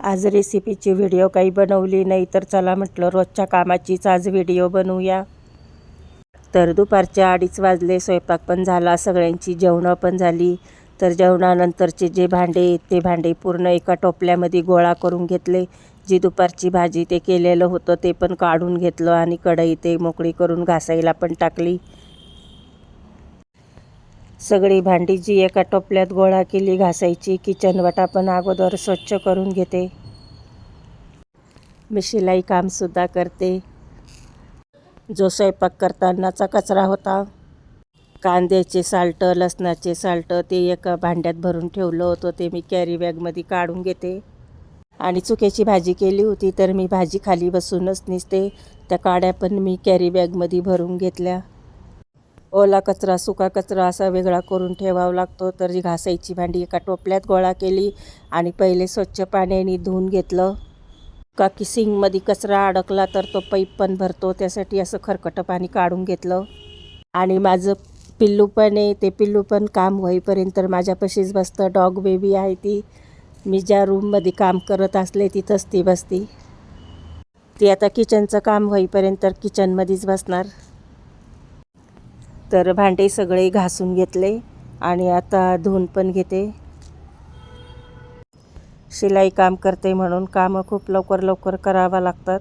आज रेसिपीची व्हिडिओ काही बनवली नाही तर चला म्हटलं रोजच्या कामाचीच आज व्हिडिओ बनवूया. तर दुपारचे अडीच वाजले स्वयंपाक पण झाला सगळ्यांची जेवणं पण झाली. तर जेवणानंतरचे जे भांडे आहेत ते भांडे पूर्ण एका टोपल्यामध्ये गोळा करून घेतले. जी दुपारची भाजी ते केलेलं होतं ते पण काढून घेतलं आणि कढई ते मोकळी करून घासायला पण टाकली. सगळी भांडी जी एका टोपल्यात गोळा केली घासायची. किचनवटा पण अगोदर स्वच्छ करून घेते. मी शिलाई कामसुद्धा करते. जो स्वयंपाक करतानाचा कचरा होता कांद्याचे साल्ट लसणाचे साल्ट ते एका भांड्यात भरून ठेवलं होतं. ते मी कॅरी बॅगमध्ये काढून घेते. आणि चुक्याची भाजी केली होती तर मी भाजी खाली बसूनच निसते. त्या काड्या पण मी कॅरी बॅगमध्ये भरून घेतल्या. ओला कचरा सुका कचरा असा वेगळा करून ठेवावा लागतो. तर जी घासायची भांडी एका टोपल्यात गोळा केली आणि पहिले स्वच्छ पाण्याने धुवून घेतलं. का की सिंगमध्ये कचरा अडकला तर तो पैप पण भरतो. त्यासाठी असं खरकटं पाणी काढून घेतलं. आणि माझं पिल्लू पण आहे. ते पिल्लू पण काम होईपर्यंत तर माझ्यापाशीच बसतं. डॉग बेबी आहे ती. मी ज्या रूममध्ये काम करत असले तिथंच ती बसती. ती आता किचनचं काम होईपर्यंत तर किचनमध्येच बसणार. तर भांडे सगळे घासून घेतले आणि आता धुवून पण घेते. शिलाई काम करते म्हणून कामं खूप लवकर लवकर करावं लागतात.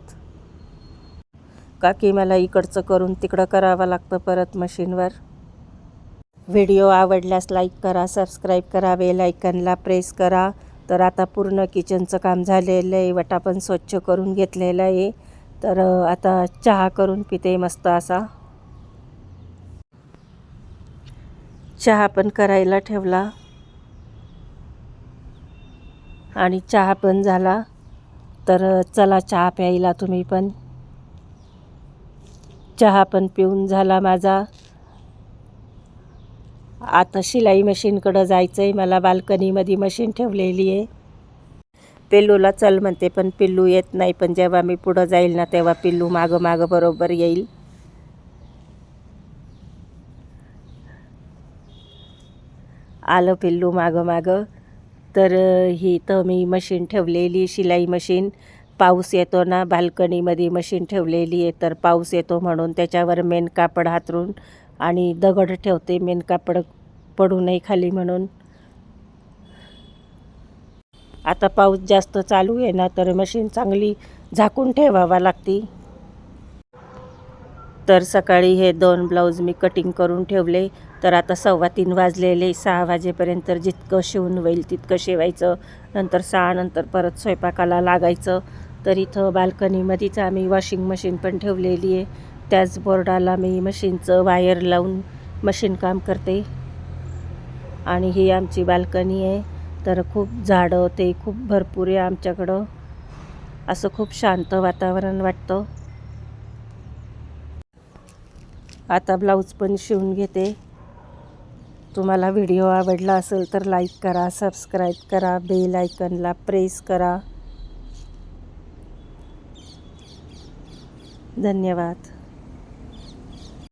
का की मला इकडचं करून तिकडं करावं लागतं परत मशीनवर. व्हिडिओ आवडल्यास लाईक करा सबस्क्राईब करा बेल आयकनला प्रेस करा. तर आता पूर्ण किचनचं काम झालेलं आहे वटा पण स्वच्छ करून घेतलेलं आहे. तर आता चहा करून पिते मस्त असा. चहा पण करायला ठेवला. आणि चहा पण झाला. तर चला चहा प्यायला तुम्ही पण. चहा पण पिऊन झाला माझा. आता शिलाई मशीनकडं जायचं आहे मला बाल्कनीमध्ये मशीन ठेवलेली आहे. पिल्लूला चल म्हणते पण पिल्लू येत नाही. पण जेव्हा मी पुढं जाईल ना तेव्हा पिल्लू मागं मागं बरोबर येईल. आलं पिल्लू मागं मागं. तर ही तर मी मशीन ठेवलेली शिलाई मशीन. पाऊस येतो ना बाल्कनीमध्ये मशीन ठेवलेली आहे तर पाऊस येतो म्हणून त्याच्यावर मेन कापड हातरून आणि दगड ठेवते मेन कापड पडू नये खाली म्हणून. आता पाऊस जास्त चालू आहे ना तर मशीन चांगली झाकून ठेवावा लागती. तर सकाळी हे दोन ब्लाऊज मी कटिंग करून ठेवले. तर आता सव्वा तीन वाजलेले सहा वाजेपर्यंत जितकं शिवून होईल तितकं शिवायचं. नंतर सहा नंतर परत स्वयंपाकाला लागायचं. तर इथं बाल्कनीमध्येच आम्ही वॉशिंग मशीन पण ठेवलेली आहे. त्याच बोर्डाला मी मशीनचं वायर लावून मशीन काम करते. आणि ही आमची बाल्कनी आहे. तर खूप झाडं ते खूप भरपूर आहे आमच्याकडं. असं खूप शांत वातावरण वाटतं. आता ब्लाऊज पण शिवून घेते. तुम्हाला व्हिडिओ आवडला असेल तर लाईक करा सबस्क्राईब करा बेल आयकनला प्रेस करा. धन्यवाद.